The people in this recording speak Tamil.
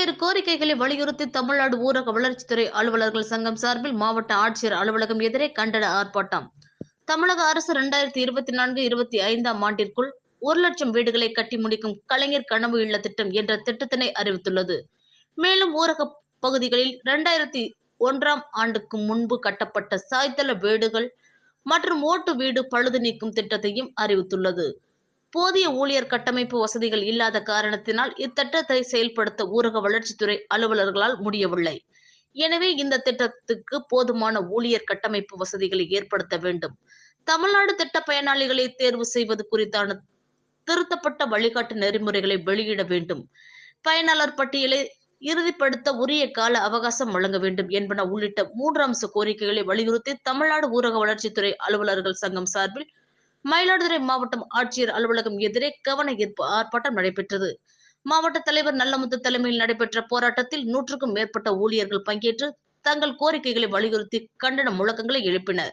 பல்வேறு கோரிக்கைகளை வலியுறுத்தி தமிழ்நாடு ஊரக வளர்ச்சித்துறை அலுவலர்கள் சங்கம் சார்பில் மாவட்ட ஆட்சியர் அலுவலகம் எதிரே கண்டன ஆர்ப்பாட்டம். தமிழக அரசு இரண்டாயிரத்தி இருபத்தி நான்கு இருபத்தி ஐந்தாம் ஆண்டிற்குள் ஒரு லட்சம் வீடுகளை கட்டி முடிக்கும் கலைஞர் கனவு இல்ல திட்டம் என்ற திட்டத்தினை அறிவித்துள்ளது. மேலும் ஊரக பகுதிகளில் இரண்டாயிரத்தி ஒன்றாம் ஆண்டுக்கு முன்பு கட்டப்பட்ட சாய்தள வீடுகள் மற்றும் ஓட்டு வீடு பழுது நீக்கும் திட்டத்தையும் அறிவித்துள்ளது. போதிய ஊழியர் கட்டமைப்பு வசதிகள் இல்லாத காரணத்தினால் இத்திட்டத்தை செயல்படுத்த ஊரக வளர்ச்சித்துறை அலுவலர்களால் முடியவில்லை. எனவே இந்த திட்டத்துக்கு போதுமான ஊழியர் கட்டமைப்பு வசதிகளை ஏற்படுத்த வேண்டும். தமிழ்நாடு திட்ட பயனாளிகளை தேர்வு செய்வது குறித்தான திருத்தப்பட்ட வழிகாட்டு நெறிமுறைகளை வெளியிட வேண்டும். பயனாளர் பட்டியலை இறுதிப்படுத்த உரிய கால அவகாசம் வழங்க வேண்டும் என்பன உள்ளிட்ட மூன்று அம்ச கோரிக்கைகளை வலியுறுத்தி தமிழ்நாடு ஊரக வளர்ச்சித்துறை அலுவலர்கள் சங்கம் சார்பில் மயிலாடுதுறை மாவட்டம் ஆட்சியர் அலுவலகம் எதிரே கவன ஈர்ப்பு ஆர்ப்பாட்டம் நடைபெற்றது. மாவட்ட தலைவர் நல்லமுத்து தலைமையில் நடைபெற்ற போராட்டத்தில் நூற்றுக்கும் மேற்பட்ட ஊழியர்கள் பங்கேற்று தங்கள் கோரிக்கைகளை வலியுறுத்தி கண்டன முழக்கங்களை எழுப்பினர்.